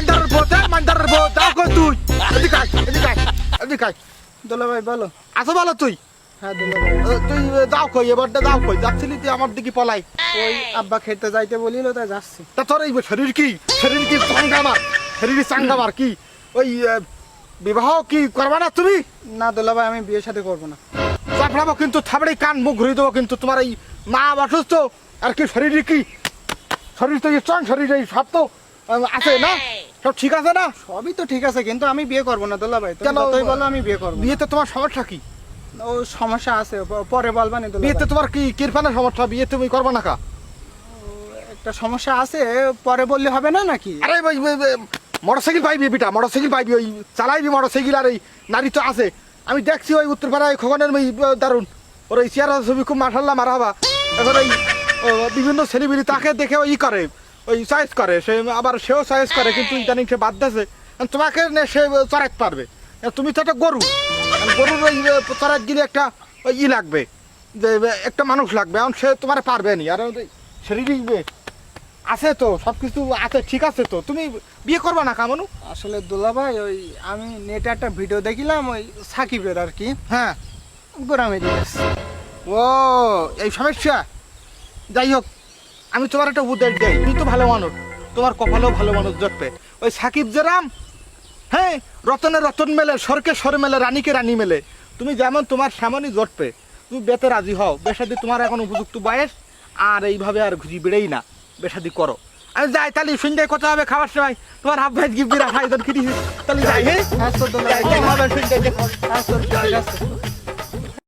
মান্দারের ভূত এ, মান্দারের দাও কই তুই? এদিকে আয় এদিকে আয় এদিকে আয়। দুলা ভাই বলো। আসো বলো তুই? হ্যাঁ দুলা ভাই। তুই যাও কই এবারটা যাও কই। যাচ্ছিলি তুই আমার দিকে পলাই। ওই আব্বা খেতে যাইতে বলিল তাই যাচ্ছি। তা তোর এই শরীর কি? শরীর কি চাঙ্গামার শরীর চাঙ্গামার কি? ওই বিবাহ কি করবা না তুমি? না দুলা ভাই আমি বিয়ে সাথে করব না। চাপড়াবো কিন্তু থাবড়ে কান মুখ ঘুরিয়ে দেবো কিন্তু তোমার এই মা অসুস্থ। আর কি শরীর কি? শরীর তো স্ট্রং শরীর এই সব তো আছে না? সব ঠিক আছে না? সবই তো ঠিক আছে কিন্তু আমি বিয়ে করব না দুলা ভাই। কেন? যতই বলো আমি বিয়ে করব বিয়েতে তোমার সমস্যা কি? ও সমস্যা আছে পরে বলবা নি বিয়েতে তোমার কি কিরফানের সমস্যা? বিয়ে তুমি করবে না কা? একটা সমস্যা আছে পরে বললে হবে না নাকি? আরে ওই মোটর সাইকেল পাইবি বিটা মোটর সাইকেল পাইবি ওই চালাইবি মোটর সাইকেল আর এই নারী তো আছে। আমি দেখছি ওই উত্তরপাড়ায় খোকনের ওই দারুণ। ওর ওই চেয়ার ছবি খুব মাসাল্লাহ মারা হবা। এখন ওই বিভিন্ন সেলিব্রিটি তাকে দেখে ওই করে। ওই চয়েস করে সে আবার সেও চয়েস করে কিন্তু ইদানিং সে বাদ দিয়েছে। তোমাকে নে সে চড়াইতে পারবে। তুমি তো একটা গরু। গরুর ওই চড়াইতে গেলে একটা ওই ই লাগবে। যে একটা মানুষ লাগবে। এখন সে তোমার পারবে নি। আর ওই শরীরই আছে তো সব কিছু আছে ঠিক আছে তো। তুমি বিয়ে করবা না কামনু? আসলে দুলা ভাই ওই আমি নেটে একটা ভিডিও দেখিলাম ওই সাকিবের আর কি। হ্যাঁ। গোরামে ও এই সমস্যা? যাই হোক আমি তোমার একটা উপদেশ দেই তুমি তো ভালো মানুষ তোমার কপালেও ভালো মানুষ জটবে ওই সাকিব জেরাম হ্যাঁ রতনে রতন মেলে সরকে সর মেলে রানীকে রানী মেলে তুমি যেমন তোমার সামনই জটবে তুমি বেতে রাজি হও বেসাদি তোমার এখন উপযুক্ত বয়স আর এইভাবে আর ঘুরি বেড়েই না বেসাদি করো। আমি যাই তাহলে সন্ধ্যায় কথা হবে খাবার সময়। তোমার হাফ ভাই গিফট রাখা তাহলে যাই হ্যাঁ?